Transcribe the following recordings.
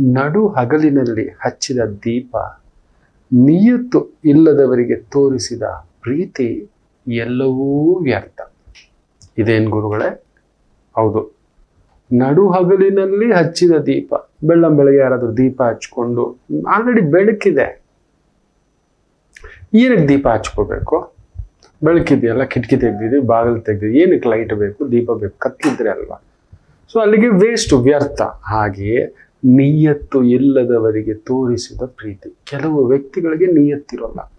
ನಡು ಹಗಲಿನಲ್ಲಿ ಹಚ್ಚಿದ ದೀಪ ನಿಯತ್ತು ಇಲ್ಲದವರಿಗೆ ತೋರಿಸಿದ ಪ್ರೀತಿ ಎಲ್ಲವೂ ವ್ಯರ್ಥ. ಇದೇನು ಗುರುಗಳೇ? ಹೌದು. ನಡು ಹಗಲಿನಲ್ಲಿ ಹಚ್ಚಿದ ದೀಪ ಬೆಳ್ಳಂ ಬೆಳಗ್ಗೆ ಯಾರಾದರೂ ದೀಪ ಹಚ್ಕೊಂಡು ಆಲ್ರೆಡಿ ಬೆಳಕಿದೆ. ಏನಕ್ಕೆ ದೀಪ ಹಚ್ಕೋಬೇಕು? ಬೆಳಕಿದೆಯಲ್ಲ, ಕಿಟಕಿ ತೆಗ್ದಿದ್ವಿ ಬಾಗಿಲು ತೆಗ್ದಿದ್ವಿ ಏನಕ್ಕೆ ಲೈಟ್ ಬೇಕು, ದೀಪ ಬೇಕು ಕತ್ತಿದ್ರೆ ಅಲ್ವಾ? ಸೊ ಅಲ್ಲಿಗೆ ವೇಸ್ಟ್ ವ್ಯರ್ಥ. ಹಾಗೆಯೇ ನಿಯತ್ತು ಇಲ್ಲದವರಿಗೆ ತೋರಿಸಿದ ಪ್ರೀತಿ. ಕೆಲವು ವ್ಯಕ್ತಿಗಳಿಗೆ ನಿಯತ್ತಿರೋಲ್ಲ.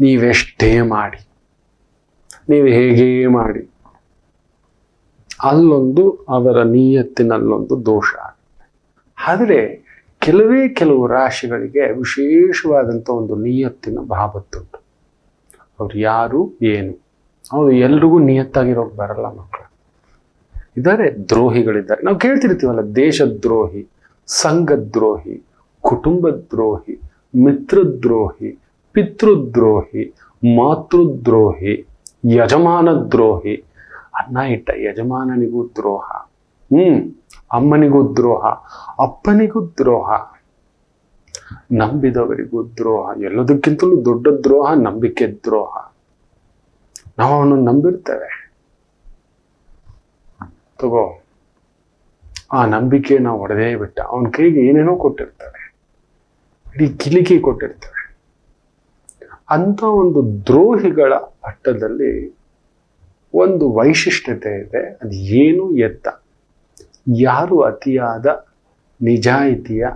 ನೀವೆಷ್ಟೇ ಮಾಡಿ, ನೀವು ಹೇಗೇ ಮಾಡಿ, ಅಲ್ಲೊಂದು ಅವರ ನಿಯತ್ತಿನಲ್ಲೊಂದು ದೋಷ. ಆದರೆ ಕೆಲವೇ ಕೆಲವು ರಾಶಿಗಳಿಗೆ ವಿಶೇಷವಾದಂಥ ಒಂದು ನಿಯತ್ತಿನ ಭಾವತ್ತುಂಟು. ಅವ್ರು ಯಾರು, ಏನು? ಅವರು ಎಲ್ರಿಗೂ ನಿಯತ್ತಾಗಿರೋಕೆ ಬರಲ್ಲ ಮಕ್ಕಳು. ಇದ್ದಾರೆ ದ್ರೋಹಿಗಳಿದ್ದಾರೆ. ನಾವು ಕೇಳ್ತಿರ್ತೀವಲ್ಲ, ದೇಶದ್ರೋಹಿ. ಸಂಘದ್ರೋಹಿ, ಕುಟುಂಬದ್ರೋಹಿ, ಮಿತ್ರದ್ರೋಹಿ, ಪಿತೃದ್ರೋಹಿ, ಮಾತೃದ್ರೋಹಿ ಯಜಮಾನ ದ್ರೋಹಿ ಅನ್ನ ಇಟ್ಟ ಯಜಮಾನನಿಗೂ ದ್ರೋಹ, ಹ್ಮ್, ಅಮ್ಮನಿಗೂ ದ್ರೋಹ, ಅಪ್ಪನಿಗೂ ದ್ರೋಹ, ನಂಬಿದವರಿಗೂ ದ್ರೋಹ, ಎಲ್ಲದಕ್ಕಿಂತಲೂ ದೊಡ್ಡ ದ್ರೋಹ, ನಂಬಿಕೆ ದ್ರೋಹ. ನಾವು ಅವನು ನಂಬಿರ್ತೇವೆ. ತಗೋ. ಆ ನಂಬಿಕೆನ ಒಡೆದೇ ಬಿಟ್ಟ. ಅವನ ಕೈಗೆ ಏನೇನೋ ಕೊಟ್ಟಿರ್ತಾರೆ. ಇಡೀ ಕಿಲಿಕಿ ಕೊಟ್ಟಿರ್ತಾರೆ. ಅಂತ ಒಂದು ದ್ರೋಹಿಗಳ ಅಟ್ಟದಲ್ಲಿ ಒಂದು ವೈಶಿಷ್ಟ್ಯತೆ ಇದೆ. ಅದು ಏನು ಎತ್ತ? ಯಾರು ಅತಿಯಾದ ನಿಜಾಯಿತಿಯ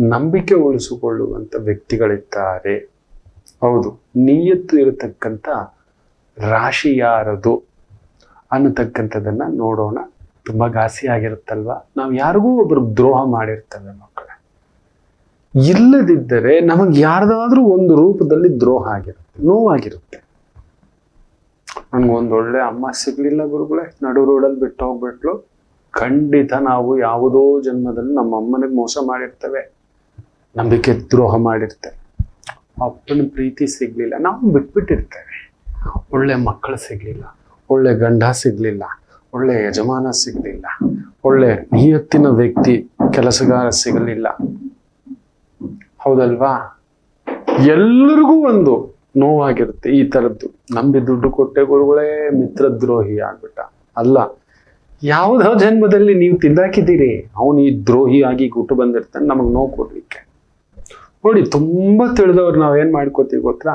ನಂಬಿಕೆ ಉಳಿಸಿಕೊಳ್ಳುವಂಥ ವ್ಯಕ್ತಿಗಳಿದ್ದಾರೆ? ಹೌದು, ನೀಯತ್ತು ಇರತಕ್ಕಂಥ ರಾಶಿ ಯಾರದು ನೋಡೋಣ. ತುಂಬ ಘಾಸಿ ಆಗಿರುತ್ತಲ್ವಾ? ನಾವು ಯಾರಿಗೂ ಒಬ್ರು ದ್ರೋಹ ಮಾಡಿರ್ತೇವೆ ಮಕ್ಕಳೇ. ಇಲ್ಲದಿದ್ದರೆ ನಮಗೆ ಯಾರ್ದಾದ್ರೂ ಒಂದು ರೂಪದಲ್ಲಿ ದ್ರೋಹ ಆಗಿರುತ್ತೆ, ನೋವಾಗಿರುತ್ತೆ. ಒಳ್ಳೆ ಅಮ್ಮ ಸಿಗ್ಲಿಲ್ಲ ಗುರುಗಳೇ, ನಡು ರೋಡಲ್ಲಿ ಬಿಟ್ಟು ಹೋಗ್ಬಿಟ್ಲು ಖಂಡಿತ ನಾವು ಯಾವುದೋ ಜನ್ಮದಲ್ಲಿ ನಮ್ಮ ಅಮ್ಮನಿಗೆ ಮೋಸ ಮಾಡಿರ್ತೇವೆ, ನಂಬಿಕೆ ದ್ರೋಹ ಮಾಡಿರ್ತೇವೆ. ಅಪ್ಪನ ಪ್ರೀತಿ ಸಿಗ್ಲಿಲ್ಲ, ನಾವು ಬಿಟ್ಬಿಟ್ಟಿರ್ತೇವೆ. ಒಳ್ಳೆ ಮಕ್ಕಳು ಸಿಗ್ಲಿಲ್ಲ, ಒಳ್ಳೆ ಗಂಡ ಸಿಗ್ಲಿಲ್ಲ. ಒಳ್ಳೆ ಯಜಮಾನ ಸಿಗಲಿಲ್ಲ. ಒಳ್ಳೆ ನಿಯತ್ತಿನ ವ್ಯಕ್ತಿ ಕೆಲಸಗಾರ ಸಿಗಲಿಲ್ಲ. ಹೌದಲ್ವಾ? ಎಲ್ಲರಿಗೂ ಒಂದು ನೋವಾಗಿರುತ್ತೆ ಈ ಥರದ್ದು. ನಂಬಿ ದುಡ್ಡು ಕೊಟ್ಟೆ ಗುರುಗಳೇ, ಮಿತ್ರದ್ರೋಹಿ ಆಗ್ಬಿಟ್ಟ. ಅಲ್ಲ, ಯಾವುದೋ ಜನ್ಮದಲ್ಲಿ ನೀವು ತಿಂದಾಕಿದ್ದೀರಿ. ಅವನು ಈ ದ್ರೋಹಿ ಆಗಿ ಗುಟ್ಟು ಬಂದಿರ್ತಾನೆ, ನಮಗೆ ನೋವು ಕೊಡ್ಲಿಕ್ಕೆ. ನೋಡಿ, ತುಂಬಾ ತಿಳಿದವ್ರು ನಾವೇನ್ ಮಾಡ್ಕೋತೀವಿ ಗೊತ್ತಾ?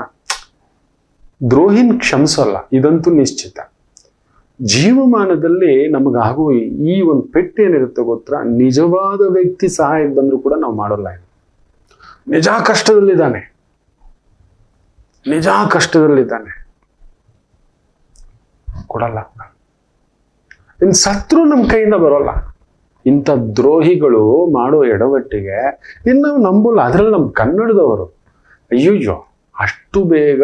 ದ್ರೋಹಿನ್ ಕ್ಷಮಿಸಲ್ಲ, ಇದಂತೂ ನಿಶ್ಚಿತ. ಜೀವಮಾನದಲ್ಲಿ ನಮಗಾಗುವ ಈ ಒಂದು ಪೆಟ್ಟು ಏನಿರುತ್ತೆ ಗೊತ್ತ ನಿಜವಾದ ವ್ಯಕ್ತಿ ಸಹಾಯಕ್ಕೆ ಬಂದರೂ ಕೂಡ ನಾವು ಮಾಡೋಲ್ಲ ನಿಜ ಕಷ್ಟದಲ್ಲಿದ್ದಾನೆ. ನಿಜ ಕಷ್ಟದಲ್ಲಿದ್ದಾನೆ. ಕೊಡಲ್ಲ. ಇನ್ ಸತ್ರು ನಮ್ಮ ಕೈಯಿಂದ ಬರೋಲ್ಲ. ಇಂಥ ದ್ರೋಹಿಗಳು ಮಾಡೋ ಎಡವಟ್ಟಿಗೆ, ಇನ್ನು ನಾವು ನಂಬಲ್ಲ. ಅದ್ರಲ್ಲಿ ನಮ್ಮ ಕನ್ನಡದವರು, ಅಯ್ಯಯ್ಯೋ, ಅಷ್ಟು ಬೇಗ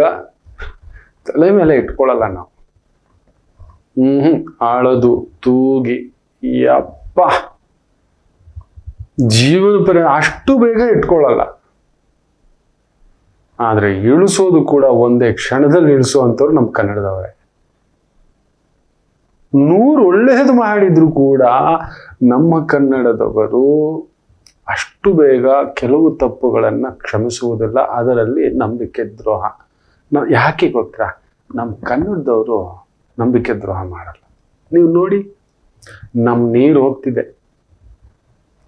ತಲೆ ಮೇಲೆ ಇಟ್ಕೊಳ್ಳಲ್ಲ ನಾವು. ಹ್ಮ್ ಆಳದು, ತೂಗಿ. ಯಪ್ಪ. ಜೀವನ ಪರಿ ಅಷ್ಟು ಬೇಗ ಇಟ್ಕೊಳ್ಳಲ್ಲ. ಆದ್ರೆ ಇಳಿಸೋದು ಕೂಡ ಒಂದೇ ಕ್ಷಣದಲ್ಲಿ ಇಳಿಸುವಂಥವ್ರು ನಮ್ಮ ಕನ್ನಡದವರೇ. ನೂರು ಒಳ್ಳೆಯದು ಮಾಡಿದ್ರು ಕೂಡ ನಮ್ಮ ಕನ್ನಡದವರು ಅಷ್ಟು ಬೇಗ ಕೆಲವು ತಪ್ಪುಗಳನ್ನು ಕ್ಷಮಿಸುವುದಿಲ್ಲ. ಅದರಲ್ಲಿ ನಂಬಿಕೆ ದ್ರೋಹ. ನಾವು ಯಾಕೆ ಗೊತ್ತಾ? ನಮ್ಮ ಕನ್ನಡದವರು ನಂಬಿಕೆ ದ್ರೋಹ ಮಾಡಲ್ಲ. ನೀವು ನೋಡಿ ನಮ್ಮ ನೀರು ಹೋಗ್ತಿದೆ.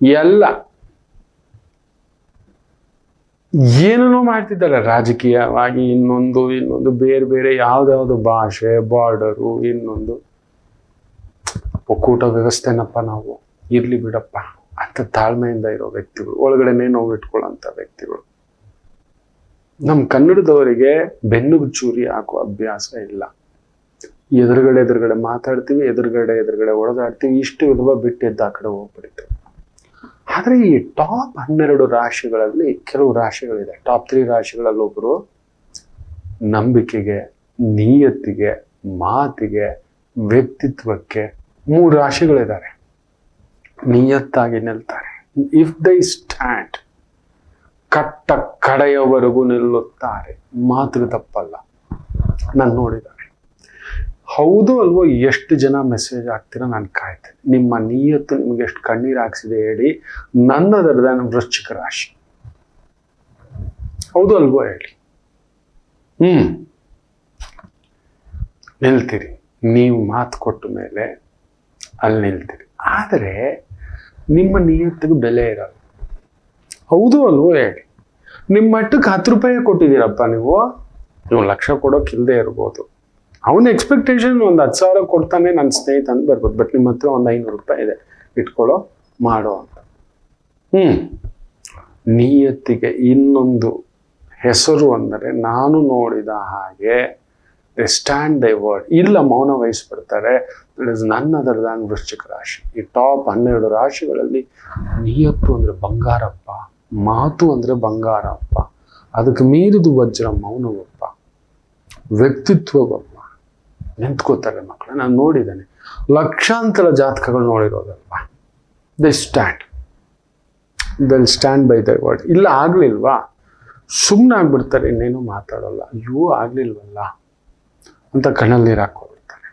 ಎಲ್ಲ. ಏನೇನೋ ಮಾಡ್ತಿದ್ದಾರೆ ರಾಜಕೀಯವಾಗಿ, ಇನ್ನೊಂದು ಇನ್ನೊಂದು, ಬೇರೆ ಬೇರೆ ಯಾವ್ದಾವ್ದು ಭಾಷೆ ಬಾರ್ಡರು ಇನ್ನೊಂದು. ಒಕ್ಕೂಟ ವ್ಯವಸ್ಥೆನಪ್ಪ ನಾವು. ಇರ್ಲಿ ಬಿಡಪ್ಪ. ಅಂತ ತಾಳ್ಮೆಯಿಂದ ಇರೋ ವ್ಯಕ್ತಿಗಳು, ಒಳಗಡೆನೇ ನೋವು ಇಟ್ಕೊಳ್ಳೋಂಥ ವ್ಯಕ್ತಿಗಳು. ನಮ್ಮ ಕನ್ನಡದವರಿಗೆ ಬೆನ್ನುಗು ಚೂರಿ ಹಾಕುವ ಅಭ್ಯಾಸ ಇಲ್ಲ. ಎದುರುಗಡೆ ಎದುರುಗಡೆ ಮಾತಾಡ್ತೀವಿ, ಎದುರುಗಡೆ ಎದುರುಗಡೆ ಹೊಡೆದಾಡ್ತೀವಿ ಇಷ್ಟು ವಿಧವ ಬಿಟ್ಟಿದ್ದ ಆ ಕಡೆ ಹೋಗ್ಬಿಡ್ತೀವಿ ಆದರೆ ಈ ಟಾಪ್ ಹನ್ನೆರಡು ರಾಶಿಗಳಲ್ಲಿ ಕೆಲವು ರಾಶಿಗಳಿದೆ. ಟಾಪ್ ತ್ರೀ ರಾಶಿಗಳಲ್ಲಿ ಒಬ್ಬರು ನಂಬಿಕೆಗೆ, ನಿಯತ್ತಿಗೆ, ಮಾತಿಗೆ, ವ್ಯಕ್ತಿತ್ವಕ್ಕೆ ಮೂರು ರಾಶಿಗಳಿದ್ದಾರೆ. ನಿಯತ್ತಾಗಿ ನಿಲ್ತಾರೆ. ಇಫ್ ದೈ ಸ್ಟ್ಯಾಂಡ್ ಕಟ್ಟ ಕಡೆಯವರೆಗೂ ನಿಲ್ಲುತ್ತಾರೆ. ಮಾತ್ರ ತಪ್ಪಲ್ಲ. ನಾನು ನೋಡಿದ್ದಾರೆ ಹೌದು ಅಲ್ವೋ ಎಷ್ಟು ಜನ ಮೆಸೇಜ್ ಆಗ್ತೀರಾ ನಾನು ಕಾಯ್ತೇನೆ ನಿಮ್ಮ ನಿಯತ್ತು ನಿಮ್ಗೆ ಎಷ್ಟು ಕಣ್ಣೀರು ಹಾಕ್ಸಿದೆ ಹೇಳಿ ನನ್ನದರದ ವೃಶ್ಚಿಕ ರಾಶಿ. ಹೌದು ಅಲ್ವೋ ಹೇಳಿ. ಹ್ಮ್. ನಿಲ್ತೀರಿ. ನೀವು ಮಾತು ಕೊಟ್ಟ ಮೇಲೆ ಅಲ್ಲಿ ನಿಲ್ತೀರಿ. ಆದರೆ ನಿಮ್ಮ ನಿಯತ್ತಿಗೆ ಬೆಲೆ ಇರಲ್ಲ. ಹೌದು ಅಲ್ವೋ ಹೇಳಿ. ನಿಮ್ಮ ಮಟ್ಟಕ್ಕೆ ಹತ್ತು ರೂಪಾಯಿ ಕೊಟ್ಟಿದ್ದೀರಪ್ಪ ನೀವು. ನೀವು ಲಕ್ಷ ಕೊಡೋಕೆ ಇರ್ಬೋದು. ಅವನ ಎಕ್ಸ್ಪೆಕ್ಟೇಷನ್ ಒಂದು ಹತ್ತು ಸಾವಿರ ಕೊಡ್ತಾನೆ ನನ್ನ ಸ್ನೇಹಿತ ಅಂತ ಬರ್ಬೋದು. ಬಟ್ ನಿಮ್ಮ ಹತ್ರ ಒಂದು ಐನೂರು ರೂಪಾಯಿ ಇದೆ. ಇಟ್ಕೊಳ್ಳೋ ಮಾಡೋ ಅಂತ. ಹ್ಞೂ ನಿಯತ್ತಿಗೆ ಇನ್ನೊಂದು ಹೆಸರು ಅಂದರೆ ನಾನು ನೋಡಿದ ಹಾಗೆ ದೇ ಸ್ಟ್ಯಾಂಡ್ ದೈ ವರ್ಡ್ ಇಲ್ಲ ಮೌನ ವಹಿಸ್ಬಿಡ್ತಾರೆ. ಇಟ್ ಇಸ್ ನನ್ನ ಅದರ್ ದಾನ್ ವೃಶ್ಚಿಕ ರಾಶಿ. ಈ ಟಾಪ್ ಹನ್ನೆರಡು ರಾಶಿಗಳಲ್ಲಿ ನಿಯತ್ತು ಅಂದರೆ ಬಂಗಾರಪ್ಪ ಮಾತು ಅಂದರೆ ಬಂಗಾರಪ್ಪ. ಅದಕ್ಕೆ ಮೀರಿದು ವಜ್ರ ಮೌನವಪ್ಪ. ವ್ಯಕ್ತಿತ್ವವಪ್ಪ. ನಿಂತ್ಕೋತಾರೆ ಮಕ್ಕಳು. ನಾನು ನೋಡಿದ್ದೇನೆ. ಲಕ್ಷಾಂತರ ಜಾತಕಗಳು ನೋಡಿರೋದಲ್ವಾ? They stand they'll stand by the word ಇಲ್ಲ, ಆಗ್ಲಿಲ್ವಾ? ಸುಮ್ಮನೆ ಆಗ್ಬಿಡ್ತಾರೆ ಇನ್ನೇನು ಮಾತಾಡೋಲ್ಲ. ಅಯ್ಯೋ, ಆಗ್ಲಿಲ್ವಲ್ಲ? ಅಂತ ಕಣ್ಣಲ್ಲಿ ನೀರು ಹಾಕೋಬಿಡ್ತಾರೆ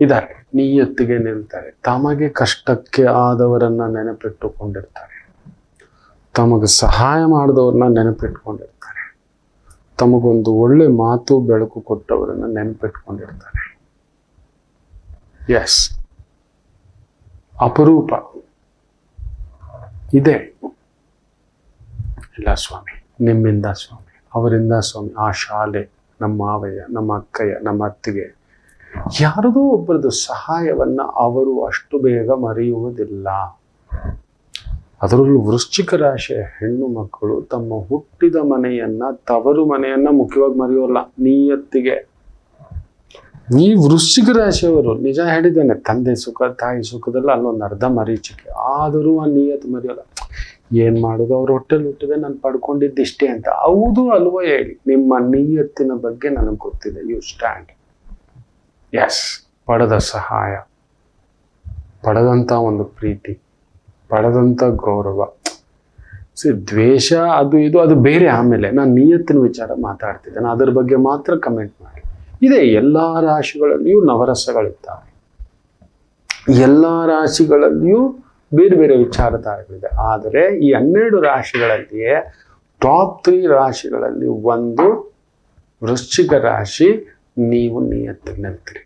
ಇದ್ದಾರೆ, ನಿಯತ್ತಿಗೆ ನಿಲ್ತಾರೆ. ತಮಗೆ ಕಷ್ಟಕ್ಕೆ ಆದವರನ್ನ ನೆನಪಿಟ್ಟುಕೊಂಡಿರ್ತಾರೆ. ತಮಗೆ ಸಹಾಯ ಮಾಡಿದವ್ರನ್ನ ನೆನಪಿಟ್ಕೊಂಡಿರ್ತಾರೆ ತಮಗೊಂದು ಒಳ್ಳೆ ಮಾತು, ಬೆಳಕು ಕೊಟ್ಟವರನ್ನ ನೆನಪಿಟ್ಕೊಂಡಿರ್ತಾರೆ. ಎಸ್ ಅಪರೂಪ. ಇದೆ. ಇಲ್ಲ ಸ್ವಾಮಿ. ನಿಮ್ಮಿಂದ ಸ್ವಾಮಿ. ಅವರಿಂದ ಸ್ವಾಮಿ. ಆ ಶಾಲೆ, ನಮ್ಮ ಮಾವಯ್ಯ, ನಮ್ಮ ಅಕ್ಕಯ್ಯ, ನಮ್ಮ ಅತ್ತಿಗೆ. ಯಾರದೋ ಒಬ್ಬರದು ಸಹಾಯವನ್ನ ಅವರು ಅಷ್ಟು ಬೇಗ ಮರೆಯುವುದಿಲ್ಲ. ಅದರಲ್ಲೂ ವೃಶ್ಚಿಕ ರಾಶಿಯ ಹೆಣ್ಣು ಮಕ್ಕಳು ತಮ್ಮ ಹುಟ್ಟಿದ ಮನೆಯನ್ನ, ತವರು ಮನೆಯನ್ನ ಮುಖ್ಯವಾಗಿ ಮರೆಯೋಲ್ಲ, ನಿಯತ್ತಿಗೆ. ಈ ವೃಶ್ಚಿಕ ರಾಶಿಯವರು, ನಿಜ ಹೇಳಿದ್ದೇನೆ, ತಂದೆ ಸುಖ, ತಾಯಿ ಸುಖದಲ್ಲ ಅಲ್ಲೊಂದು ಅರ್ಧ ಮರೀಚಿಕೆ. ಆದರೂ ಆ ನೀಯತ್ತು ಮರೆಯೋಲ್ಲ. ಏನು ಮಾಡೋದು? ಅವ್ರ ಹೊಟ್ಟೆಲ್ ಹುಟ್ಟಿದೆ ನಾನು ಪಡ್ಕೊಂಡಿದ್ದಿಷ್ಟೇ ಅಂತ. ಹೌದು, ಅಲ್ವೋ ಹೇಳಿ. ನಿಮ್ಮ ನಿಯತ್ತಿನ ಬಗ್ಗೆ ನನಗೆ ಗೊತ್ತಿದೆ. ಯು ಸ್ಟ್ಯಾಂಡ್ ಎಸ್ ಪಡೆದ ಸಹಾಯ. ಪಡೆದಂಥ ಒಂದು ಪ್ರೀತಿ. ಪಡೆದಂಥ ಗೌರವ. ಸಿ ದ್ವೇಷ ಅದು ಇದು ಅದು ಬೇರೆ ಆಮೇಲೆ ನಾನು ನಿಯತ್ತಿನ ವಿಚಾರ ಮಾತಾಡ್ತಿದ್ದೇನೆ. ಅದರ ಬಗ್ಗೆ ಮಾತ್ರ ಕಮೆಂಟ್ ಮಾಡಿ. ಇದೇ ಎಲ್ಲ ರಾಶಿಗಳಲ್ಲಿಯೂ ನವರಸಗಳಿದ್ದಾವೆ ಎಲ್ಲ ರಾಶಿಗಳಲ್ಲಿಯೂ ಬೇರೆ ಬೇರೆ ವಿಚಾರಧಾರೆಗಳಿದೆ. ಆದರೆ ಈ ಹನ್ನೆರಡು ರಾಶಿಗಳಲ್ಲಿಯೇ ಟಾಪ್ ತ್ರೀ ರಾಶಿಗಳಲ್ಲಿ ಒಂದು ವೃಶ್ಚಿಕ ರಾಶಿ. ನೀವು ನಿಯತ್ತಿಗೆ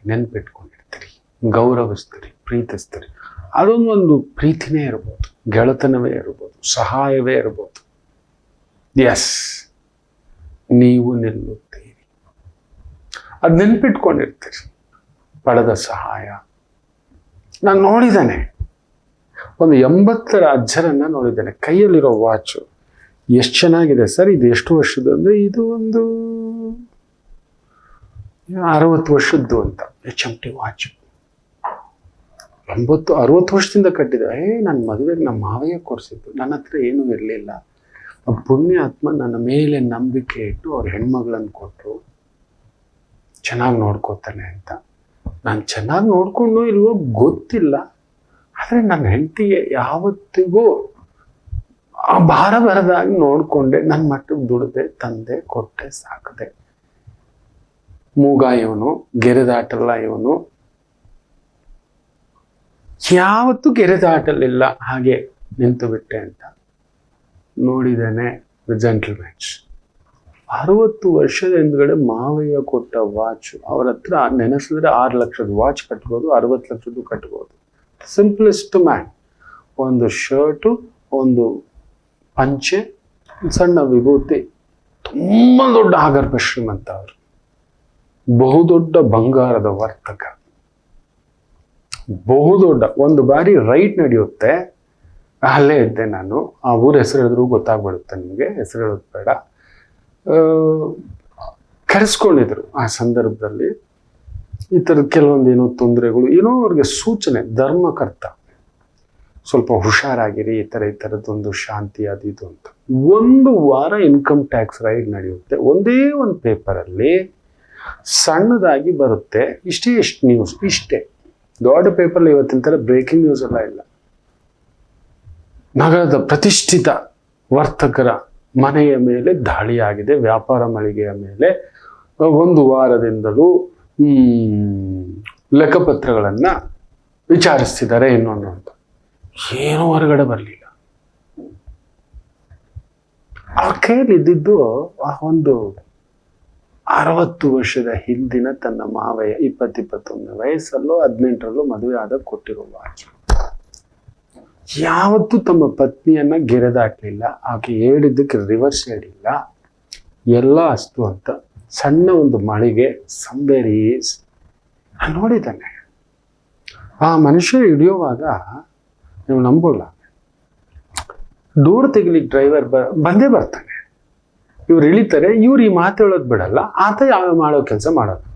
ನೆನ್ಪಿಟ್ಕೊಂಡಿರ್ತೀರಿ, ಗೌರವಿಸ್ತೀರಿ, ಪ್ರೀತಿಸ್ತೀರಿ. ಅದೊಂದು ಒಂದು ಪ್ರೀತಿನೇ ಇರ್ಬೋದು, ಗೆಳೆತನವೇ ಇರ್ಬೋದು, ಸಹಾಯವೇ ಇರ್ಬೋದು. ಎಸ್ ನೀವು ನಿಲ್ಲುತ್ತೀರಿ. ಅದು ನೆನ್ಪಿಟ್ಕೊಂಡಿರ್ತೀರಿ. ಪಡೆದ ಸಹಾಯ. ನಾನು ನೋಡಿದ್ದೇನೆ. ಒಂದು ಎಂಬತ್ತರ ಅಜ್ಜರನ್ನ ನೋಡಿದ್ದೇನೆ. ಕೈಯಲ್ಲಿರೋ ವಾಚು ಎಷ್ಟು ಚೆನ್ನಾಗಿದೆ. ಸರ್, ಇದು ಎಷ್ಟು ವರ್ಷದ್ದು ಅಂದರೆ ಇದು ಒಂದು ಅರವತ್ತು ವರ್ಷದ್ದು ಅಂತ. ಎಚ್ ಎಂ ಟಿ ವಾಚ್ ಎಂಬತ್ತು, ಅರವತ್ತು ವರ್ಷದಿಂದ ಕಟ್ಟಿದ್ದೆ ಏ ನನ್ನ ಮದುವೆಗೆ ನಮ್ಮ ಮಾವಯ್ಯ ಕೊಡಿಸಿದ್ದು. ನನ್ನ ಹತ್ರ ಏನೂ ಇರಲಿಲ್ಲ. ಪುಣ್ಯಾತ್ಮ ನನ್ನ ಮೇಲೆ ನಂಬಿಕೆ ಇಟ್ಟು ಅವ್ರ ಹೆಣ್ಮಗಳನ್ನು ಕೊಟ್ಟರು ಚೆನ್ನಾಗಿ ನೋಡ್ಕೋತಾನೆ ಅಂತ. ನಾನು ಚೆನ್ನಾಗಿ ನೋಡ್ಕೊಂಡು ಇಲ್ವೋ ಗೊತ್ತಿಲ್ಲ. ಆದರೆ ನನ್ನ ಹೆಂಡತಿಗೆ ಯಾವತ್ತಿಗೂ ಆ ಭಾರ ಬರದಾಗಿ ನೋಡ್ಕೊಂಡೆ. ನನ್ನ ಮಟ್ಟಕ್ಕೆ ದುಡಿದೆ, ತಂದೆ, ಕೊಟ್ಟೆ, ಸಾಕದೆ. ಮೂಗ ಇವನು, ಗೆರೆದಾಟಲ್ಲ ಇವನು. ಯಾವತ್ತೂ ಕೆರೆ ದಾಟಲಿಲ್ಲ ಹಾಗೆ ನಿಂತು ಬಿಟ್ಟೆ ಅಂತ ನೋಡಿದ್ದೇನೆ ಜೆಂಟಲ್ಮೆನ್ಸ್ ಅರವತ್ತು ವರ್ಷದ ಹಿಂದ್ಗಡೆ ಮಾವಯ್ಯ ಕೊಟ್ಟ ವಾಚ್, ಅವ್ರ ಹತ್ರ ನೆನೆಸಿದ್ರೆ ಆರು ಲಕ್ಷದ ವಾಚ್ ಕಟ್ಬೋದು, ಅರವತ್ತು ಲಕ್ಷದ್ದು ಕಟ್ಬೋದು. ಸಿಂಪ್ಲೆಸ್ಟ್ ಮ್ಯಾನ್ ಒಂದು ಶರ್ಟು, ಒಂದು ಪಂಚೆ, ಸಣ್ಣ ವಿಭೂತಿ, ತುಂಬ ದೊಡ್ಡ ಆಗರ್ಭ ಶ್ರೀಮಂತ ಅವರು. ಬಹುದೊಡ್ಡ ಬಂಗಾರದ ವರ್ತಕ. ಬಹುದೊಡ್ಡ, ಒಂದು ಬಾರಿ ರೈಟ್ ನಡೆಯುತ್ತೆ, ಅಲ್ಲೇ ಇದ್ದೆ ನಾನು. ಆ ಊರ ಹೆಸರು ಹೇಳಿದ್ರು ಗೊತ್ತಾಗ್ಬಿಡುತ್ತೆ ನಿಮಗೆ, ಹೆಸರು ಹೇಳೋದು ಬೇಡ. ಕರೆಸ್ಕೊಂಡಿದ್ರು ಆ ಸಂದರ್ಭದಲ್ಲಿ. ಈ ಥರದ ಕೆಲವೊಂದು ಏನೋ ತೊಂದರೆಗಳು, ಏನೋ ಅವ್ರಿಗೆ ಸೂಚನೆ, ಧರ್ಮಕರ್ತ. ಸ್ವಲ್ಪ ಹುಷಾರಾಗಿರಿ, ಈ ಥರ ಈ ಥರದ್ದೊಂದು ಶಾಂತಿ, ಅದು ಇದು ಅಂತ. ಒಂದು ವಾರ ಇನ್ಕಮ್ ಟ್ಯಾಕ್ಸ್ ರೈಡ್ ನಡೆಯುತ್ತೆ. ಒಂದೇ ಒಂದು ಪೇಪರಲ್ಲಿ ಸಣ್ಣದಾಗಿ ಬರುತ್ತೆ. ಇಷ್ಟೇ, ಇಷ್ಟು ನ್ಯೂಸ್ ಇಷ್ಟೇ. ದೊಡ್ಡ ಪೇಪರ್ ಇವತ್ತಿನ ಥರ ಬ್ರೇಕಿಂಗ್ ನ್ಯೂಸ್ ಎಲ್ಲ ಇಲ್ಲ. ನಗರದ ಪ್ರತಿಷ್ಠಿತ ವರ್ತಕರ ಮನೆಯ ಮೇಲೆ ದಾಳಿಯಾಗಿದೆ, ವ್ಯಾಪಾರ ಮಳಿಗೆಯ ಮೇಲೆ. ಒಂದು ವಾರದಿಂದಲೂ ಲೆಕ್ಕಪತ್ರಗಳನ್ನ ವಿಚಾರಿಸ್ತಿದ್ದಾರೆ ಇನ್ನೊಂದು ಅಂತ. ಏನೂ ಹೊರಗಡೆ ಬರಲಿಲ್ಲ. ಅವ್ರ ಕೈಯಲ್ಲಿ ಇದ್ದಿದ್ದು ಆ ಒಂದು ಅರವತ್ತು ವರ್ಷದ ಹಿಂದಿನ ತನ್ನ ಮಾವಯ್ಯ, ಇಪ್ಪತ್ತಿಪ್ಪತ್ತೊಂದು ವಯಸ್ಸಲ್ಲೋ ಹದಿನೆಂಟರಲ್ಲೋ ಮದುವೆ ಆದ ಕೊಟ್ಟಿರುವ ವಾಚ್ ಯಾವತ್ತೂ ತಮ್ಮ ಪತ್ನಿಯನ್ನ ಗೆರೆದಾಕ್ಲಿಲ್ಲ, ಆಕೆ ಹೇಳಿದ್ದಕ್ಕೆ ರಿವರ್ಸ್ ಹೇಳಿಲ್ಲ. ಎಲ್ಲ ಅಷ್ಟು ಅಂತ ಸಣ್ಣ ಒಂದು ಮಳಿಗೆ ಸಂಬೇರೀಸ್ ನೋಡಿದ್ದಾನೆ. ಆ ಮನುಷ್ಯ ಹಿಡಿಯುವಾಗ ನೀವು ನಂಬೋಲ್ಲ. ಡೋರ್ ತೆಗಿಲಿಕ್ಕೆ ಡ್ರೈವರ್ ಬ ಬಂದೇ ಬರ್ತಾನೆ. ಇವ್ರು ಇಳಿತಾರೆ ಇವ್ರು ಈ ಮಾತು ಹೇಳೋದು ಬಿಡಲ್ಲ ಆತ ಯಾವ ಮಾಡೋ ಕೆಲಸ ಮಾಡೋದು.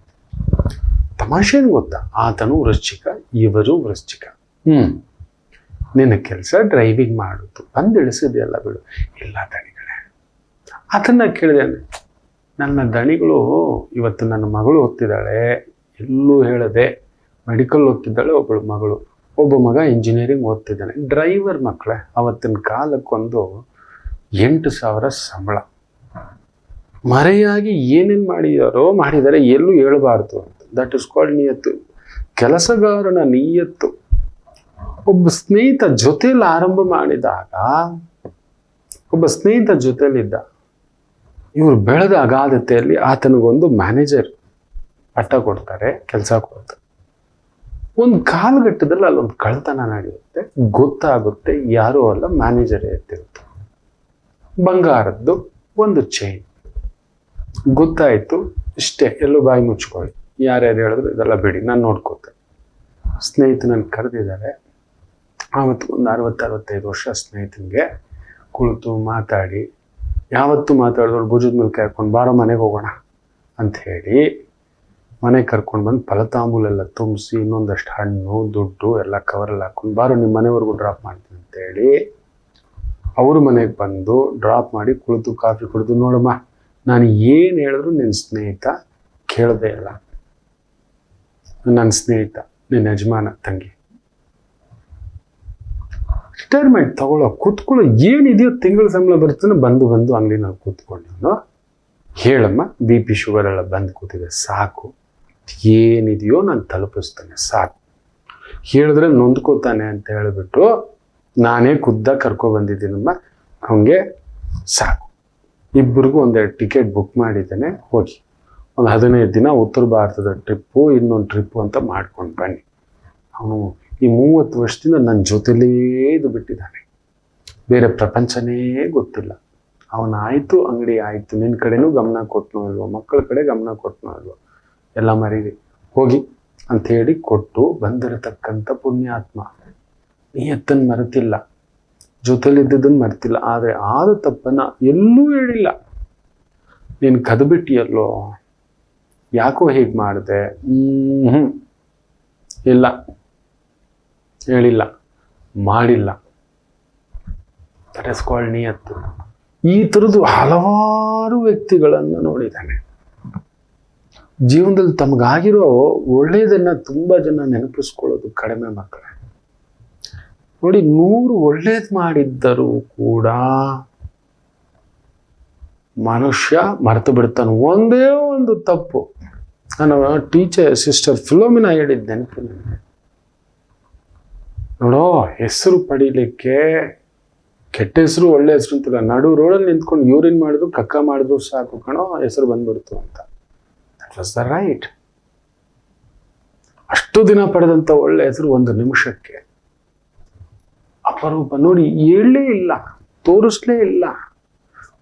ತಮಾಷೆ ಏನ್ ಗೊತ್ತಾ? ಆತನು ವೃಶ್ಚಿಕ ಇವರು ವೃಶ್ಚಿಕ. ಹ್ಮ್. ನಿನ್ನ ಕೆಲಸ ಡ್ರೈವಿಂಗ್ ಮಾಡುದು. ಬಂದು ಇಳಿಸಿದೆಯಲ್ಲ ಬಿಡು. ಇಲ್ಲ ದಣಿಗಳೇ. ಆತನ ಕೇಳಿದೆ ನನ್ನ ದಣಿಗಳು ಇವತ್ತು ನನ್ನ ಮಗಳು ಓದ್ತಿದ್ದಾಳೆ. ಎಲ್ಲೂ ಹೇಳದೆ ಮೆಡಿಕಲ್ ಓದ್ತಿದ್ದಾಳೆ ಒಬ್ಬಳು ಮಗಳು. ಒಬ್ಬ ಮಗ ಇಂಜಿನಿಯರಿಂಗ್ ಓದ್ತಿದ್ದಾನೆ. ಡ್ರೈವರ್ ಮಕ್ಕಳೇ ಅವತ್ತಿನ ಕಾಲಕ್ಕೊಂದು ಎಂಟು ಸಾವಿರ ಸಂಬಳ. ಮರೆಯಾಗಿ ಏನೇನು ಮಾಡಿದಾರೋ ಮಾಡಿದರೆ ಎಲ್ಲೂ ಹೇಳಬಾರ್ದು ಅಂತ. ದಟ್ ಇಸ್ ಕಾಲ್ಡ್ ನಿಯತ್ತು. ಕೆಲಸಗಾರನ ನಿಯತ್ತು. ಒಬ್ಬ ಸ್ನೇಹಿತ ಜೊತೆಯಲ್ಲಿ ಆರಂಭ ಮಾಡಿದಾಗ, ಒಬ್ಬ ಸ್ನೇಹಿತ ಜೊತೆಯಲ್ಲಿದ್ದ, ಇವರು ಬೆಳೆದ ಅಗಾಧತೆಯಲ್ಲಿ ಆತನಿಗೊಂದು ಮ್ಯಾನೇಜರ್ ಅಟ್ಟ ಕೊಡ್ತಾರೆ, ಕೆಲಸ ಕೊಡ್ತಾರೆ. ಒಂದು ಕಾಲಘಟ್ಟದಲ್ಲಿ ಅಲ್ಲೊಂದು ಕಳ್ತನ ನಡೆಯುತ್ತೆ, ಗೊತ್ತಾಗುತ್ತೆ, ಯಾರೂ ಅಲ್ಲ ಮ್ಯಾನೇಜರ್ ಎತ್ತಿರುತ್ತೆ ಬಂಗಾರದ್ದು ಒಂದು ಚೈನ್ ಗೊತ್ತಾಯ್ತು. ಇಷ್ಟೇ, ಎಲ್ಲೂ ಬಾಯಿ ಮುಚ್ಕೊಳ್ಳಿ. ಯಾರ್ಯಾರು ಹೇಳಿದ್ರು ಇದೆಲ್ಲ ಬಿಡಿ, ನಾನು ನೋಡ್ಕೋತೆ ಸ್ನೇಹಿತನನ್ನು ಕರೆದಿದ್ದಾರೆ. ಆವತ್ತು ಒಂದು ಅರವತ್ತು, ಅರವತ್ತೈದು ವರ್ಷ ಸ್ನೇಹಿತನಿಗೆ ಕುಳಿತು ಮಾತಾಡಿ, ಯಾವತ್ತು ಮಾತಾಡಿದ್ರು ಭುಜದ ಮೇಲೆ ಕರ್ಕೊಂಡು ಬಾರೋ, ಮನೆಗೆ ಹೋಗೋಣ ಅಂತ ಹೇಳಿ, ಮನೆಗೆ ಕರ್ಕೊಂಡು ಬಂದು ಫಲತಾಂಬೂಲೆಲ್ಲ ತುಂಬಿಸಿ, ಇನ್ನೊಂದಷ್ಟು ಹಣ್ಣು, ದುಡ್ಡು ಎಲ್ಲ ಕವರಲ್ಲಿ ಹಾಕೊಂಡು, ಬಾರೋ ನಿಮ್ಮ ಮನೆವರೆಗೂ ಡ್ರಾಪ್ ಮಾಡ್ತೀನಿ ಅಂತೇಳಿ ಅವ್ರ ಮನೆಗೆ ಬಂದು ಡ್ರಾಪ್ ಮಾಡಿ ಕುಳಿತು ಕಾಫಿ ಕುಡಿದು, ನೋಡಮ್ಮ ನಾನು ಏನು ಹೇಳಿದ್ರು ನಿನ್ನ ಸ್ನೇಹಿತ ಕೇಳದೇ ಇಲ್ಲ. ನನ್ನ ಸ್ನೇಹಿತ ನಿನ್ನ ಯಜಮಾನ, ತಂಗಿ. ರಿಟೈರ್ಮೆಂಟ್ ತಗೊಳ್ಳೋ, ಕೂತ್ಕೊಳ್ಳೋ ಏನಿದೆಯೋ ತಿಂಗಳ ಸಂಬಳ ಬರ್ತಾನೆ ಬಂದು ಬಂದು ಅಂಗಡಿನಲ್ಲಿ ಕೂತ್ಕೊಂಡು ಹೇಳಮ್ಮ, ಬಿ ಪಿ ಶುಗರ್ ಎಲ್ಲ ಬಂದು ಕೂತಿದೆ, ಸಾಕು. ಏನಿದೆಯೋ ನಾನು ತಲುಪಿಸ್ತೇನೆ, ಸಾಕು. ಹೇಳಿದ್ರೆ ನೊಂದ್ಕೋತಾನೆ ಅಂತ ಹೇಳಿಬಿಟ್ಟು ನಾನೇ ಖುದ್ದ ಕರ್ಕೊ ಬಂದಿದ್ದೀನಮ್ಮ. ಅವನಿಗೆ ಸಾಕು. ಇಬ್ಬರಿಗೂ ಒಂದೆರಡು ಟಿಕೆಟ್ ಬುಕ್ ಮಾಡಿದ್ದೇನೆ, ಹೋಗಿ. ಒಂದು ಹದಿನೈದು ದಿನ ಉತ್ತರ ಭಾರತದ ಟ್ರಿಪ್ಪು, ಇನ್ನೊಂದು ಟ್ರಿಪ್ಪು ಅಂತ ಮಾಡ್ಕೊಂಡು ಬನ್ನಿ. ಅವನು ಈ ಮೂವತ್ತು ವರ್ಷದಿಂದ ನನ್ನ ಜೊತೆಲೇ ಇದು ಬಿಟ್ಟಿದ್ದಾನೆ. ಬೇರೆ ಪ್ರಪಂಚನೇ ಗೊತ್ತಿಲ್ಲ. ಅವನ ಆಯಿತು ಅಂಗಡಿ ಆಯಿತು. ನಿನ್ನ ಕಡೆನೂ ಗಮನ ಕೊಟ್ಟನೋ ಇಲ್ವೋ? ಮಕ್ಕಳ ಕಡೆ ಗಮನ ಕೊಟ್ಟನೋ ಅಲ್ವೋ ಎಲ್ಲ ಮರೀರಿ. ಹೋಗಿ ಅಂಥೇಳಿ ಕೊಟ್ಟು ಬಂದಿರತಕ್ಕಂಥ ಪುಣ್ಯಾತ್ಮ. ನಿಯತ್ತನ್ನು ಮರೆತಿಲ್ಲ. ಜೊತೆಲಿದ್ದದನ್ನು ಮರ್ತಿಲ್ಲ. ಆದರೆ ಆದ ತಪ್ಪನ್ನ ಎಲ್ಲೂ ಹೇಳಿಲ್ಲ. ನೀನು ಕದ್ಬಿಟ್ಟಿಯಲ್ಲೋ? ಯಾಕೋ ಹೀಗೆ ಮಾಡಿದೆ? ಹ್ಞೂ ಇಲ್ಲ. ಹೇಳಿಲ್ಲ. ಮಾಡಿಲ್ಲ. ಕಾಲ್ಡ್ ನಿಯತ್ತು ಈ ಥರದ್ದು ಹಲವಾರು ವ್ಯಕ್ತಿಗಳನ್ನು ನೋಡಿದ್ದಾನೆ. ಜೀವನದಲ್ಲಿ ತಮಗಾಗಿರೋ ಒಳ್ಳೆಯದನ್ನ ತುಂಬ ಜನ ನೆನಪಿಸ್ಕೊಳ್ಳೋದು ಕಡಿಮೆ ಮಕ್ಕಳೇ. ನೋಡಿ, ನೂರು ಒಳ್ಳೇದು ಮಾಡಿದ್ದರೂ ಕೂಡ ಮನುಷ್ಯ ಮರೆತು ಬಿಡ್ತಾನೆ. ಒಂದೇ ಒಂದು ತಪ್ಪು. ನಾನು ಟೀಚರ್ ಸಿಸ್ಟರ್ ಫಿಲೋಮಿನ ಹೇಳಿದ್ದೆ ನೆನಪು ನೋಡೋ, ಹೆಸರು ಪಡೀಲಿಕ್ಕೆ ಕೆಟ್ಟ ಹೆಸರು, ಒಳ್ಳೆ ಹೆಸರು ಅಂತಿಲ್ಲ ನಡು ರೋಡಲ್ಲಿ ನಿಂತ್ಕೊಂಡು ಯೂರಿನ್ ಮಾಡಿದ್ರು, ಕಕ್ಕ ಮಾಡಿದ್ರು ಸಾಕು ಕಣೋ, ಹೆಸರು ಬಂದ್ಬಿಡ್ತು ಅಂತ. ದಟ್ ವಾಸ್ ದ ರೈಟ್ ಅಷ್ಟು ದಿನ ಪಡೆದಂಥ ಒಳ್ಳೆ ಹೆಸರು ಒಂದು ನಿಮಿಷಕ್ಕೆ. ಅಪರೂಪ. ನೋಡಿ ಹೇಳಲೇ ಇಲ್ಲ, ತೋರಿಸ್ಲೇ ಇಲ್ಲ.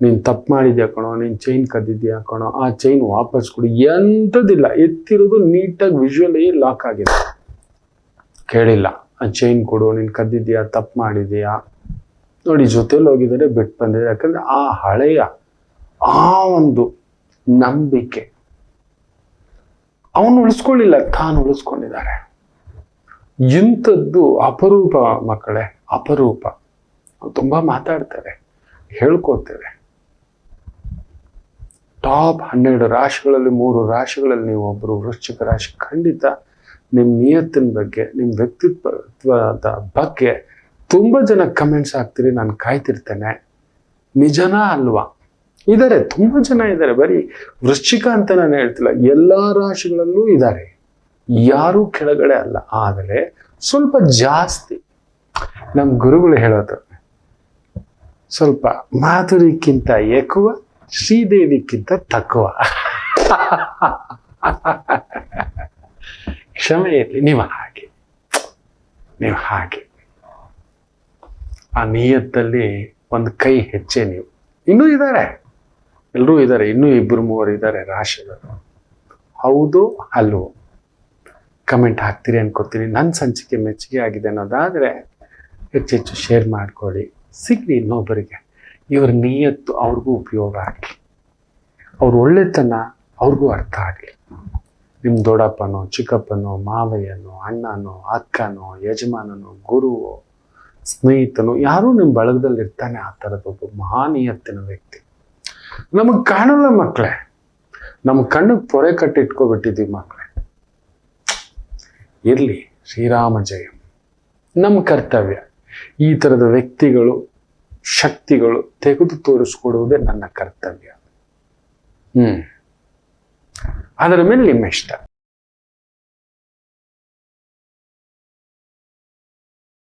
ನೀನು ತಪ್ಪು ಮಾಡಿದ್ಯಾ ಕಣೋ, ನೀನು ಚೈನ್ ಕದ್ದಿದ್ಯಾ ಕಣೋ, ಆ ಚೈನ್ ವಾಪಸ್ ಕೊಡಿ. ಎಂಥದ್ದಿಲ್ಲ, ಎತ್ತಿರೋದು ನೀಟಾಗಿ ವಿಜುವಲಿ ಲಾಕ್ ಆಗಿದೆ. ಕೇಳಿಲ್ಲ, ಆ ಚೈನ್ ಕೊಡು, ನೀನು ಕದ್ದಿದ್ಯಾ, ತಪ್ಪು ಮಾಡಿದ್ಯಾ? ನೋಡಿ, ಜೊತೆಲಿ ಹೋಗಿದ್ದಾರೆ, ಬಿಟ್ಟು ಬಂದಿದೆ ಯಾಕಂದ್ರೆ ಆ ಹಳೆಯ, ಆ ಒಂದು ನಂಬಿಕೆ, ಅವನು ಉಳಿಸ್ಕೊಳ್ಳಿಲ್ಲ, ತಾನು ಉಳಿಸ್ಕೊಂಡಿದ್ದಾರೆ. ಇಂಥದ್ದು ಅಪರೂಪ ಮಕ್ಕಳೇ. ಅಪರೂಪ. ತುಂಬ ಮಾತಾಡ್ತಾರೆ ಹೇಳ್ಕೋತೇವೆ ಟಾಪ್ ಹನ್ನೆರಡು ರಾಶಿಗಳಲ್ಲಿ, ಮೂರು ರಾಶಿಗಳಲ್ಲಿ ನೀವು ಒಬ್ಬರು ವೃಶ್ಚಿಕ ರಾಶಿ, ಖಂಡಿತ ನಿಮ್ಮ ನಿಯತ್ತಿನ ಬಗ್ಗೆ ನಿಮ್ಮ ವ್ಯಕ್ತಿತ್ವದ ಬಗ್ಗೆ ತುಂಬ ಜನ ಕಮೆಂಟ್ಸ್ ಹಾಕ್ತೀರಿ, ನಾನು ಕಾಯ್ತಿರ್ತೇನೆ. ನಿಜನಾ ಅಲ್ವಾ? ಇದ್ದಾರೆ ತುಂಬ ಜನ ಇದ್ದಾರೆ ಬರೀ ವೃಶ್ಚಿಕ ಅಂತ ನಾನು ಹೇಳ್ತಿಲ್ಲ, ಎಲ್ಲ ರಾಶಿಗಳಲ್ಲೂ ಇದ್ದಾರೆ ಯಾರೂ ಕೆಳಗಡೆ ಅಲ್ಲ, ಆದರೆ ಸ್ವಲ್ಪ ಜಾಸ್ತಿ. ನಮ್ಮ ಗುರುಗಳು ಹೇಳೋದು, ಸ್ವಲ್ಪ ಮಾಧುರಿಕ್ಕಿಂತ ಎಕುವ, ಶ್ರೀದೇವಿಕ್ಕಿಂತ ತಕ್ಕುವ ಕ್ಷಮೆ ನೀವು ಹಾಗೆ. ನೀವು ಹಾಗೆ. ಆ ನಿಯತ್ತಲ್ಲಿ ಒಂದು ಕೈ ಹೆಚ್ಚೆ ನೀವು. ಇನ್ನೂ ಇದ್ದಾರೆ ಎಲ್ಲರೂ ಇದ್ದಾರೆ ಇನ್ನೂ ಇಬ್ಬರು ಮೂವರು ಇದ್ದಾರೆ ರಾಶಿಗಳು. ಹೌದು ಅಲ್ವೋ ಕಮೆಂಟ್ ಹಾಕ್ತೀರಿ ಅನ್ಕೋತೀನಿ. ನನ್ನ ಸಂಚಿಕೆ ಮೆಚ್ಚುಗೆ ಆಗಿದೆ ಅನ್ನೋದಾದರೆ ಹೆಚ್ಚೆಚ್ಚು ಶೇರ್ ಮಾಡ್ಕೊಳ್ಳಿ. ಸಿಗಲಿ ಇನ್ನೊಬ್ಬರಿಗೆ. ಇವ್ರ ನಿಯತ್ತು ಅವ್ರಿಗೂ ಉಪಯೋಗ ಆಗಲಿ. ಅವ್ರ ಒಳ್ಳೆತನ ಅವ್ರಿಗೂ ಅರ್ಥ ಆಗಲಿ. ನಿಮ್ಮ ದೊಡ್ಡಪ್ಪನೋ, ಚಿಕ್ಕಪ್ಪನೋ, ಮಾವಯ್ಯನೋ, ಅಣ್ಣನೋ, ಅಕ್ಕನೋ, ಯಜಮಾನನೋ, ಗುರುವೋ, ಸ್ನೇಹಿತನೋ, ಯಾರೂ ನಿಮ್ಮ ಬಳಗದಲ್ಲಿ ಇರ್ತಾನೆ ಆ ಥರದ ಒಬ್ಬ ಮಹಾನಿಯತ್ತಿನ ವ್ಯಕ್ತಿ. ನಮಗೆ ಕಾಣಲ್ಲ ಮಕ್ಕಳೇ ನಮ್ಮ ಕಣ್ಣಿಗೆ ಪೊರೆ ಕಟ್ಟಿಟ್ಕೊಬಿಟ್ಟಿದ್ದೀವಿ ಮಕ್ಕಳೇ ಇರಲಿ, ಶ್ರೀರಾಮ ಜಯ. ನಮ್ಮ ಕರ್ತವ್ಯ. ಈ ಥರದ ವ್ಯಕ್ತಿಗಳು ಶಕ್ತಿಗಳು ತೆಗೆದು ತೋರಿಸ್ಕೊಡುವುದೇ ನನ್ನ ಕರ್ತವ್ಯ. ಹ್ಮ್. ಅದರ ಮೇಲೆ ನಿಮ್ಮ ಇಷ್ಟ.